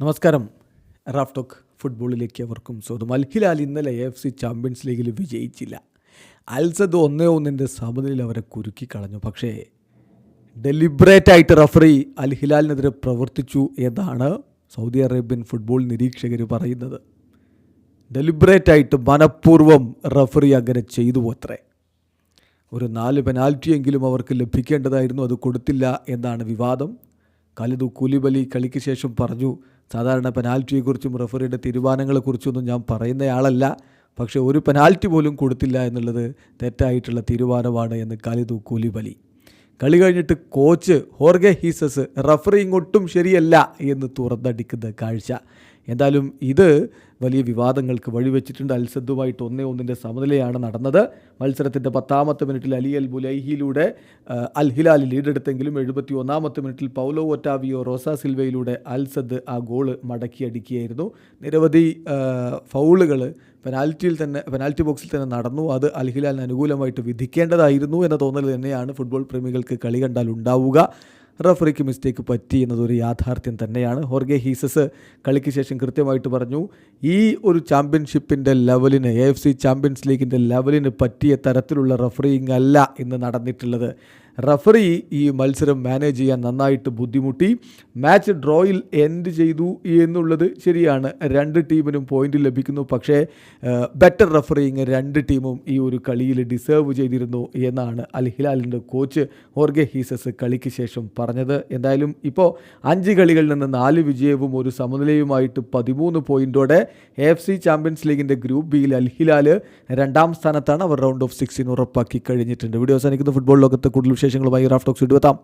നമസ്കാരം. Raf talk ഫുട്ബോളിലേക്ക് അവർക്കും സ്വന്തം അൽ ഹിലാൽ ഇന്നലെ എ എഫ് സി ചാമ്പ്യൻസ് ലീഗിൽ വിജയിച്ചില്ല. അൽസദ് ഒന്നേ ഒന്നിന്റെ സമനിലയിൽ അവരെ കുരുക്കി കളഞ്ഞു. പക്ഷേ ഡെലിബറേറ്റ് ആയിട്ട് റഫറി അൽഹിലാലിനെതിരെ പ്രവർത്തിച്ചു എന്നാണ് സൗദി അറേബ്യൻ ഫുട്ബോൾ നിരീക്ഷകർ പറയുന്നത്. ഡെലിബറേറ്റ് ആയിട്ട് മനഃപൂർവം റഫറി അങ്ങനെ ചെയ്തു അത്രേ. ഒരു നാല് പെനാൽറ്റിയെങ്കിലും അവർക്ക് ലഭിക്കേണ്ടതായിരുന്നു. അത് കൊടുത്തില്ല എന്നാണ് വിവാദം. ഖലിദു കൂലിബലി കളിക്ക് ശേഷം പറഞ്ഞു സാധാരണ പെനാൽറ്റിയെക്കുറിച്ചും റഫറിയുടെ തീരുമാനങ്ങളെക്കുറിച്ചൊന്നും ഞാൻ പറയുന്നയാളല്ല പക്ഷേ ഒരു പെനാൽറ്റി പോലും കൊടുത്തില്ല എന്നുള്ളത് തെറ്റായിട്ടുള്ള തീരുമാനമാണ് എന്ന് ഖലിദു കൂലിബലി. കളി കഴിഞ്ഞിട്ട് കോച്ച് ഹോർഗെ ഹീസസ് റഫറിങ് ഒട്ടും ശരിയല്ല എന്ന് തുറന്നടിക്കുന്ന കാഴ്ച. എന്തായാലും ഇത് വലിയ വിവാദങ്ങൾക്ക് വഴിവെച്ചിട്ടുണ്ട്. അൽസദ്ദുമായിട്ട് ഒന്നേ ഒന്നിന്റെ സമനിലയാണ് നടന്നത്. മത്സരത്തിന്റെ പത്താമത്തെ മിനിറ്റിൽ അലി അൽ ബുലൈഹിയിലൂടെ അൽ ഹിലാൽ ലീഡെടുത്തെങ്കിലും എഴുപത്തി ഒന്നാമത്തെ മിനിറ്റിൽ പൗലോ ഒറ്റാവിയോ റോസ സിൽവയിലൂടെ അൽസദ് ആ ഗോൾ മടക്കിയടിക്കുകയായിരുന്നു നിരവധി ഫൗളുകൾ പെനാൽറ്റിയിൽ തന്നെ പെനാൽറ്റി ബോക്സിൽ തന്നെ നടന്നു. അത് അൽ ഹിലാലിന് അനുകൂലമായിട്ട് വിധിക്കേണ്ടതായിരുന്നു എന്ന തോന്നൽ തന്നെയാണ് ഫുട്ബോൾ പ്രേമികൾക്ക് കളി കണ്ടാൽ ഉണ്ടാവുക. റഫറിക്ക് മിസ്റ്റേക്ക് പറ്റി എന്നതൊരു യാഥാർത്ഥ്യം തന്നെയാണ്. ഹോർഗെ ഹീസസ് കളിക്ക് ശേഷം കൃത്യമായിട്ട് പറഞ്ഞു ഈ ഒരു ചാമ്പ്യൻഷിപ്പിന്റെ ലെവലിന് എ എഫ് സി ചാമ്പ്യൻസ് ലീഗിന്റെ ലെവലിന് പറ്റിയ തരത്തിലുള്ള റഫറിങ് അല്ല ഇന്ന് നടന്നിട്ടുള്ളത്. റഫറി ഈ മത്സരം മാനേജ് ചെയ്യാൻ നന്നായിട്ട് ബുദ്ധിമുട്ടി. മാച്ച് ഡ്രോയിൽ എൻഡ് ചെയ്തു എന്നുള്ളത് ശരിയാണ്. രണ്ട് ടീമിനും പോയിന്റ് ലഭിക്കുന്നു. പക്ഷേ ബെറ്റർ റഫറിങ് രണ്ട് ടീമും ഈ ഒരു കളിയിൽ ഡിസേർവ് ചെയ്തിരുന്നു എന്നാണ് അൽ ഹിലാലിന്റെ കോച്ച് ഹോർഗെ ഹീസസ് കളിക്ക് ശേഷം പറഞ്ഞത്. എന്തായാലും ഇപ്പോൾ അഞ്ച് കളികളിൽ നിന്ന് നാല് വിജയവും ഒരു സമനിലയുമായിട്ട് പതിമൂന്ന് പോയിന്റോടെ എഫ് സി ചാമ്പ്യൻസ് ലീഗിന്റെ ഗ്രൂപ്പ് ബിയിൽ അൽ ഹിലാൽ രണ്ടാം സ്ഥാനത്താണ്. അവർ റൗണ്ട് ഓഫ് സിക്സിന് ഉറപ്പാക്കി കഴിഞ്ഞിട്ടുണ്ട്. വീഡിയോ അവസാനിക്കുന്ന. ഫുട്ബോൾ ലോകത്ത് കൂടുതൽ വിശേഷങ്ങളുമായി റാഫ് ടോക്സ് ഇടുവെത്താം